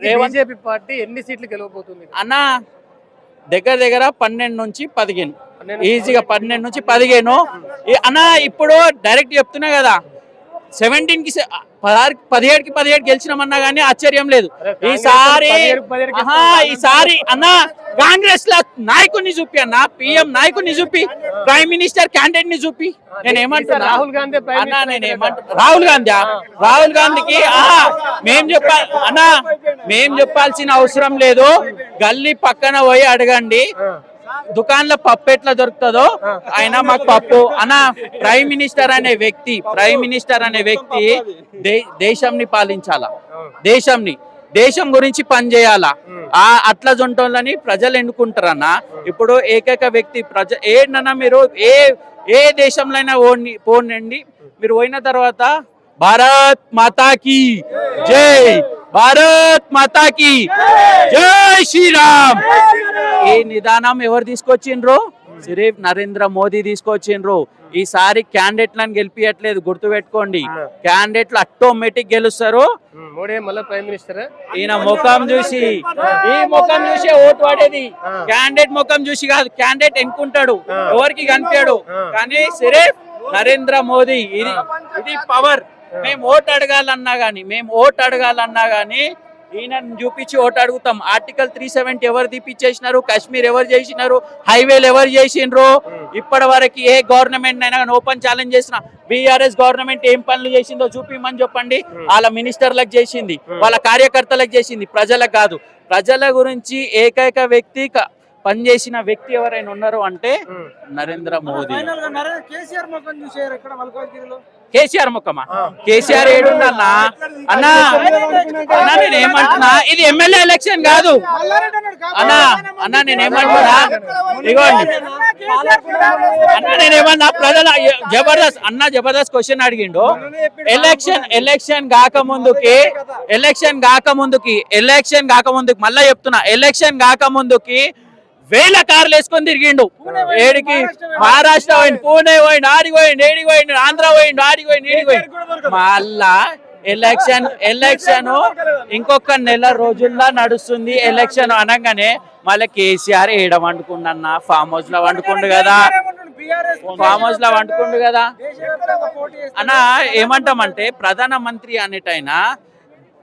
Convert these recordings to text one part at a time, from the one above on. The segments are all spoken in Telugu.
బీజేపీ పార్టీ ఎన్ని సీట్లు గెలవబోతుంది? అన్న దగ్గర దగ్గర పన్నెండు నుంచి పదిహేను. ఈజీగా పన్నెండు నుంచి పదిహేను. అన్న ఇప్పుడు డైరెక్ట్ చెప్తున్నా కదా సెవెంటీన్కి సె- పదహారు పదిహేడుకి పదిహేడు గెలిచినామన్నా కానీ ఆశ్చర్యం లేదు. ఈసారి ఈసారి అన్న కాంగ్రెస్లో నాయకుడిని చూపి అన్న పిఎం నాయకుడిని చూపి ప్రైమ్ మినిస్టర్ క్యాండిడేట్ని చూపి నేను ఏమంటున్నా? రాహుల్ గాంధీ అన్న రాహుల్ గాంధీ రాహుల్ గాంధీకి ఆ, మేం చెప్పాలి అన్న మేం చెప్పాల్సిన అవసరం లేదు. గల్లీ పక్కన పోయి అడగండి. దుకాణంలో పప్పు ఎట్లా దొరుకుతుందో? ఆయన మాకు పప్పు. అన్న ప్రైమ్ మినిస్టర్ అనే వ్యక్తి ప్రైమ్ మినిస్టర్ అనే వ్యక్తి దేశంని పాలించాలా. దేశంని. దేశం గురించి పనిచేయాలా ఆ అట్లా జొంటోళ్ళని ప్రజలు ఎన్నుకుంటారన్న. ఇప్పుడు ఏకైక వ్యక్తి ప్రజ ఏంటన్నా మీరు ఏ ఏ దేశంలో అయినా పోనండి మీరు పోయిన తర్వాత భారత్ మాతాకి జై. భారత్ మాతాకి జై శ్రీరామ్. ఈ నిదానం ఎవరు తీసుకొచ్చిండ్రు? సిరీఫ్ నరేంద్ర మోదీ తీసుకొచ్చిండ్రు. ఈసారి క్యాండిడేట్లను గెలిపియట్లేదు గుర్తుపెట్టుకోండి క్యాండిడేట్లు ఆటోమేటిక్ గెలుస్తారు. ఉమ్, మోడీ మళ్ళీ ప్రైమ్ మినిస్టర్? ఈయన ముఖం చూసి ఈ ముఖం చూసి ఓటు పడేది. క్యాండిడేట్ ముఖం చూసి కాదు క్యాండిడేట్ ఎన్నుకుంటాడు. ఎవరికి కనిపించాడు. కానీ సిరీఫ్ నరేంద్ర మోదీ ఇది ఇది పవర్ మేము ఓటు అడగాలన్నా గానీ మేము ఓటు అడగాలన్నా గానీ ఈయన చూపించి ఓటు అడుగుతాం. ఆర్టికల్ త్రీ సెవెంటీ ఎవరు తీపిచ్చేసినారు? కాశ్మీర్ ఎవరు చేసినారు? హైవేలు ఎవరు చేసిండ్రు ఇప్పటి వరకు ఏ గవర్నమెంట్ అయినా ఓపెన్ ఛాలెంజ్ చేసిన బీఆర్ఎస్ గవర్నమెంట్ ఏం పనులు చేసిందో చూపిమని చెప్పండి. వాళ్ళ మినిస్టర్లకు చేసింది. వాళ్ళ కార్యకర్తలకు చేసింది. ప్రజలకు కాదు. ప్రజల గురించి ఏకైక వ్యక్తి పనిచేసిన వ్యక్తి ఎవరైనా ఉన్నారు అంటే నరేంద్ర మోదీ. కేసీఆర్ చూసారు ఇక్కడ కేసీఆర్ ముఖమా? కేసీఆర్ ఏడుందన్నా అన్నా అన్నా నేను ఏమంటున్నా? ఇది ఎమ్మెల్యే ఎలక్షన్ కాదు. అన్నా అన్నా నేను ఏమంటున్నా? ఇగోండి. అన్న నేను ఏమన్నా ప్రజల జబర్దస్త్ అన్న జబర్దస్త్ క్వశ్చన్ అడిగిండు. ఎలక్షన్ ఎలక్షన్ కాక ముందుకి ఎలక్షన్ కాక ముందుకి ఎలక్షన్ కాక ముందుకి మళ్ళా చెప్తున్నా ఎలక్షన్ కాక ముందుకి వేల కార్లు వేసుకొని తిరిగిండు. ఏడికి? మహారాష్ట్ర పోయిండు. పూణే పోయిండు ఆడికి పోయిండు ఏడికి పోయిండు ఆంధ్ర పోయిండు ఆడికి పోయిండు ఈడికి పోయిండు. మళ్ళా ఎలక్షన్ ఎలక్షన్ ఇంకొక నెల రోజుల్లో నడుస్తుంది ఎలక్షన్ అనగానే మళ్ళీ కేసీఆర్ ఏడ వండుకుండన్న? ఫామ్ హౌస్లో వండుకుండు కదా. ఫామ్ హౌస్లో వండుకుండు కదా. అన్న ఏమంటామంటే ప్రధాన మంత్రి అనేటైనా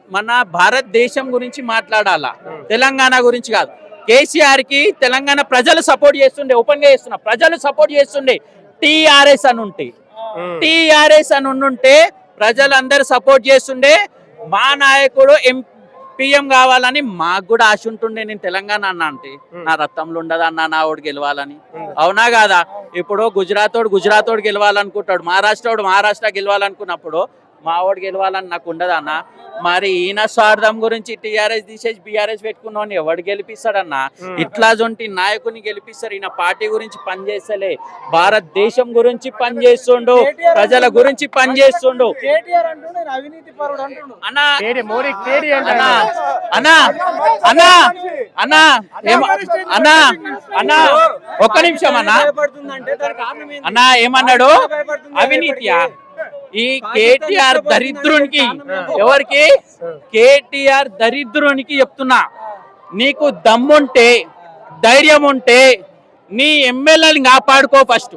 మన భారతదేశం గురించి మాట్లాడాలా? తెలంగాణ గురించి కాదు. కేసీఆర్కి తెలంగాణ ప్రజలు సపోర్ట్ చేస్తుండే ఓపెన్గా చేస్తున్నా. ప్రజలు సపోర్ట్ చేస్తుండే టిఆర్ఎస్ అని ఉంటే. టిఆర్ఎస్ అని ఉండుంటే ప్రజలందరూ సపోర్ట్ చేస్తుండే. మా నాయకుడు ఎం పిఎం కావాలని మాకు కూడా ఆశ ఉంటుండే నేను తెలంగాణ అన్న అంటే. నా రక్తంలో ఉండదు అన్న నా ఓడి గెలవాలని. అవునా కాదా? ఇప్పుడు గుజరాత్ వాడు గుజరాత్ వాడు గెలవాలనుకుంటాడు మహారాష్ట్ర వాడు మహారాష్ట్ర గెలవాలనుకున్నప్పుడు మా వాడు గెలవాలని నాకు ఉండదు అన్న. మరి ఈయన స్వార్థం గురించి టిఆర్ఎస్ తీసేసి బీఆర్ఎస్ పెట్టుకున్నాను ఎవడు గెలిపిస్తాడన్న? ఇట్లా జొంటి నాయకుని గెలిపిస్తారు. ఈయన పార్టీ గురించి పనిచేస్తలే భారతదేశం గురించి పనిచేస్తుండు ప్రజల గురించి పనిచేస్తుండు అన్న అన్నా అన్నా అన్నా అన్నా అన్నా ఒక్క నిమిషం అన్నా? అన్నా ఏమన్నాడు? అవినీతియా? ఈ కేటీఆర్ దరిద్రునికి ఎవరికి? కేటీఆర్ దరిద్రునికి చెప్తున్నా. నీకు దమ్ముంటే ధైర్యం ఉంటే నీ ఎమ్మెల్యేని కాపాడుకో ఫస్ట్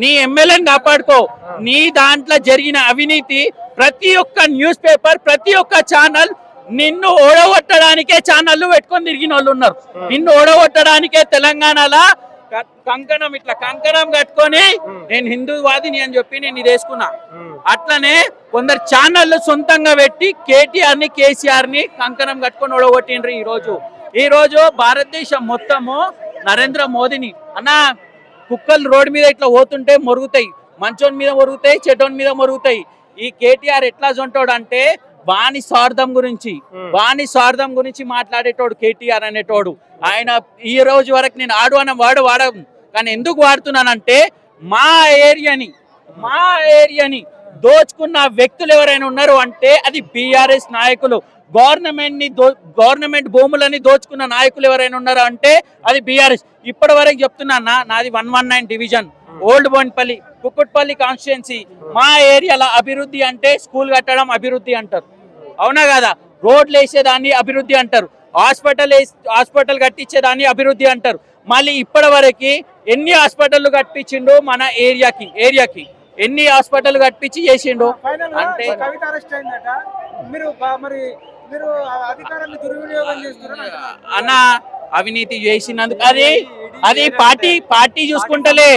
నీ ఎమ్మెల్యేని కాపాడుకో. నీ దాంట్లో జరిగిన అవినీతి ప్రతి ఒక్క న్యూస్ పేపర్ ప్రతి ఒక్క ఛానల్ నిన్ను ఓడగొట్టడానికే ఛానళ్ళు పెట్టుకొని తిరిగిన వాళ్ళు ఉన్నారు నిన్ను ఓడగొట్టడానికే తెలంగాణలో కంకణం ఇట్లా కంకణం కట్టుకొని నేను హిందూవాదిని అని చెప్పి నేను ఇది వేసుకున్నా. అట్లనే కొందరు ఛానళ్ళు సొంతంగా పెట్టి కేటీఆర్ని కేసీఆర్ని కంకణం కట్టుకొని ఓడగొట్టిండ్రు ఈ రోజు ఈ రోజు భారతదేశం మొత్తము నరేంద్ర మోదీని. అన్నా కుక్కలు రోడ్డు మీద ఇట్లా పోతుంటే మొరుగుతాయి. మంచోని మీద మొరుగుతాయి చెటోని మీద మొరుగుతాయి. ఈ కేటీఆర్ ఎట్లా జొంటాడు అంటే వాణి స్వార్థం గురించి వాణి స్వార్థం గురించి మాట్లాడేటోడు కేటీఆర్ అనేటోడు. ఆయన ఈ రోజు వరకు నేను ఆడు అన్న వాడు వాడ కానీ ఎందుకు వాడుతున్నానంటే మా ఏరియాని మా ఏరియాని దోచుకున్న వ్యక్తులు ఎవరైనా ఉన్నారు అంటే అది బీఆర్ఎస్ నాయకులు. గవర్నమెంట్ని దో గవర్నమెంట్ భూములని దోచుకున్న నాయకులు ఎవరైనా ఉన్నారు అంటే అది బీఆర్ఎస్. ఇప్పటి వరకు చెప్తున్నా నాది one one nine division. Old Bowenpally Kukatpally constituency. మా ఏరియాలో అభివృద్ధి అంటే స్కూల్ కట్టడం అభివృద్ధి అంటారు. అవునా కదా? రోడ్లు వేసేదాన్ని అభివృద్ధి అంటారు. హాస్పిటల్ హాస్పిటల్ కట్టించేదాన్ని అభివృద్ధి అంటారు. మళ్ళీ ఇప్పటి వరకు ఎన్ని హాస్పిటల్ కట్టించిండు మన ఏరియాకి ఏరియాకి ఎన్ని హాస్పిటల్ కట్టించి చేసిండు అంటే కవిత అరెస్ట్ అయిందట. మీరు బా- మరి మీరు ఆ అధికారాన్ని దుర్వినియోగం చేస్తున్నారు? అన్న అవినీతి చేసినందుకు అది అది పార్టీ పార్టీ చూసుకుంటలే.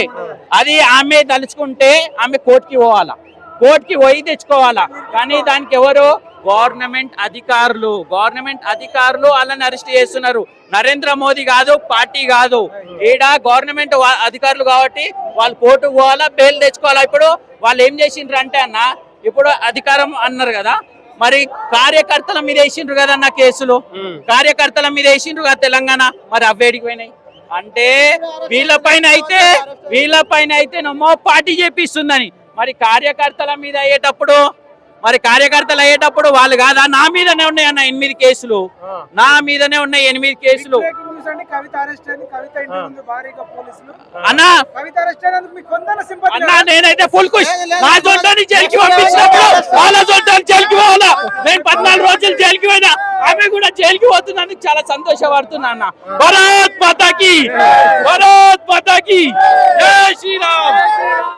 అది ఆమె తలుచుకుంటే ఆమె కోర్టుకి పోవాలా. కోర్టుకి పోయి తెచ్చుకోవాలా. కానీ దానికి ఎవరు గవర్నమెంట్ అధికారులు గవర్నమెంట్ అధికారులు వాళ్ళని అరెస్ట్ చేస్తున్నారు. నరేంద్ర మోదీ కాదు పార్టీ కాదు. ఈడ గవర్నమెంట్ అధికారులు కాబట్టి వాళ్ళు కోర్టుకు పోవాలా బెయిల్ తెచ్చుకోవాలా? ఇప్పుడు వాళ్ళు ఏం చేసిండ్రు అంటే అన్న ఇప్పుడు అధికారం అన్నారు కదా మరి కార్యకర్తల మీద వేసిండ్రు కదన్న కేసులు. కార్యకర్తల మీద వేసిండ్రు కదా తెలంగాణ మరి అవ్వేడికి పోయినాయి? అంటే వీళ్ళ పైన అయితే వీళ్ళ పైన అయితే నమ్మో పార్టీ చేపిస్తుందని. మరి కార్యకర్తల మీద అయ్యేటప్పుడు మరి కార్యకర్తలు అయ్యేటప్పుడు వాళ్ళు కాదా? నా మీదనే ఉన్నాయి అన్న ఎనిమిది కేసులు. నా మీదనే ఉన్నాయి ఎనిమిది కేసులు. అన్న! అన్న నేనైతే ఫుల్ ఖుష్ నా జొంటని జైలుకి పంపించినప్పుడు వాళ్ళ జొంటని జైలుకి పోవాలా? నేను పద్నాలుగు రోజులు జైలుకి పోయినా. ఆమె కూడా జైలుకి పోతున్నందుకు చాలా సంతోషపడుతున్నా అన్న. భరత్ మాతాకి! భరత్ మాతాకి! జై శ్రీరామ్!